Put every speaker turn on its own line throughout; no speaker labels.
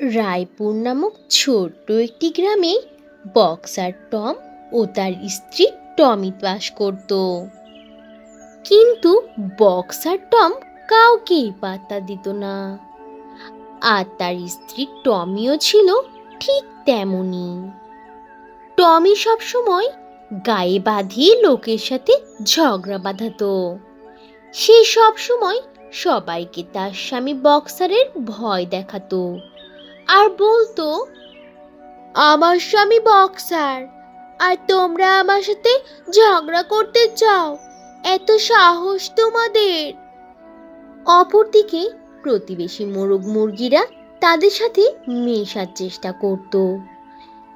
রায়পুর নামক ছোট্ট একটি গ্রামে বক্সার টম ও তার স্ত্রী টমি বাস করত। কিন্তু বক্সার টম কাউকেই পাত্তা দিত না। আর তার স্ত্রী টমিও ছিল ঠিক তেমনই। টমি সবসময় গায়ে বাঁধিয়ে লোকের সাথে ঝগড়া বাঁধাতো। সে সবসময় সবাইকে তার স্বামী বক্সারের ভয় দেখাতো। আর বলতো, আমার স্বামী বক্সার, আর তোমরা আমার সাথে ঝগড়া করতে চাও, এত সাহস তোমাদের। অপরদিকে প্রতিবেশী মোরগ মুরগিরা তাদের সাথে মেশার চেষ্টা করত।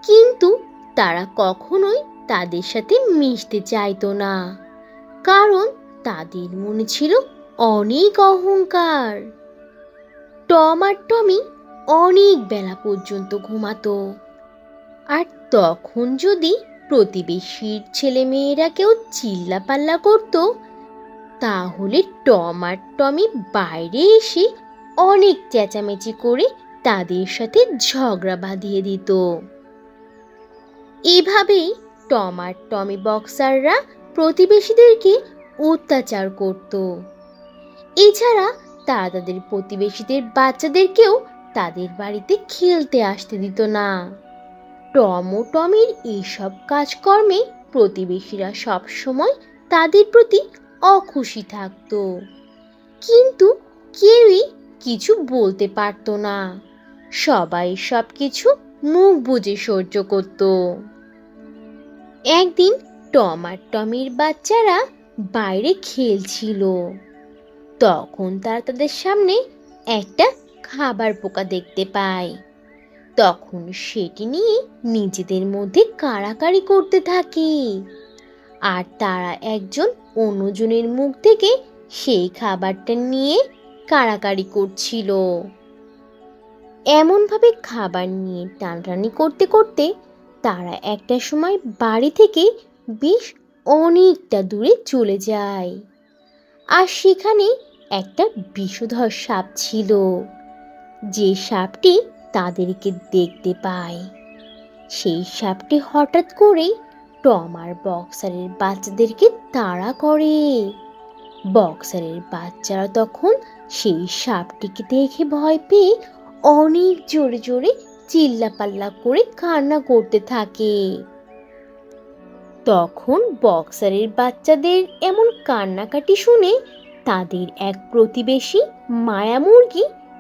কিন্তু তারা কখনোই তাদের সাথে মিশতে চাইতো না, কারণ তাদের মনে ছিল অনেক অহংকার। টম আর টমি অনেক বেলা পর্যন্ত ঘুমাতো। আর তখন যদি প্রতিবেশীর ছেলে মেয়েরা কেউ চিল্লাপাল্লা করতো, তাহলে টম আর টমি বাইরে এসে অনেক চেঁচামেচি করে তাদের সাথে ঝগড়া বাঁধিয়ে দিত। এভাবেই টম আর টমি বক্সাররা প্রতিবেশীদেরকে অত্যাচার করত। এছাড়া তারা তাদের প্রতিবেশীদের বাচ্চাদেরকেও তাদের বাড়িতে খেলতে আসতে দিত না। টম ও টমির এইসব কাজকর্মে প্রতিবেশীরা সবসময় তাদের প্রতি অখুশি থাকতো। কিন্তু কেউই কিছু বলতে পারতো না। সবাই সব কিছু মুখ বুজে সহ্য করত। একদিন টম আর টমির বাচ্চারা বাইরে খেলছিল। তখন তারা তাদের সামনে একটা খাবার পোকা দেখতে পায়। তখন সেটি নিয়ে নিজেদের মধ্যে কাড়াকাড়ি করতে থাকে। আর তারা একজন অন্যজনের মুখ থেকে সেই খাবারটা নিয়ে কাড়াকাড়ি করছিল। এমনভাবে খাবার নিয়ে টানটানি করতে করতে তারা একটা সময় বাড়ি থেকে বেশ অনেকটা দূরে চলে যায়। আর সেখানে একটা বিষধর সাপ ছিল। যে সাপটি তাদেরকে দেখতে পায়। সেই সাপটি হঠাৎ করেই টম আর বক্সারের বাচ্চাদেরকে তাড়া করে। বক্সারের বাচ্চারা তখন সেই সাপটিকে দেখে ভয় পেয়ে অনেক জোরে জোরে চিল্লাপাল্লা করে কান্না করতে থাকে। তখন বক্সারের বাচ্চাদের এমন কান্নাকাটি শুনে তাদের এক প্রতিবেশী মায়া মুরগি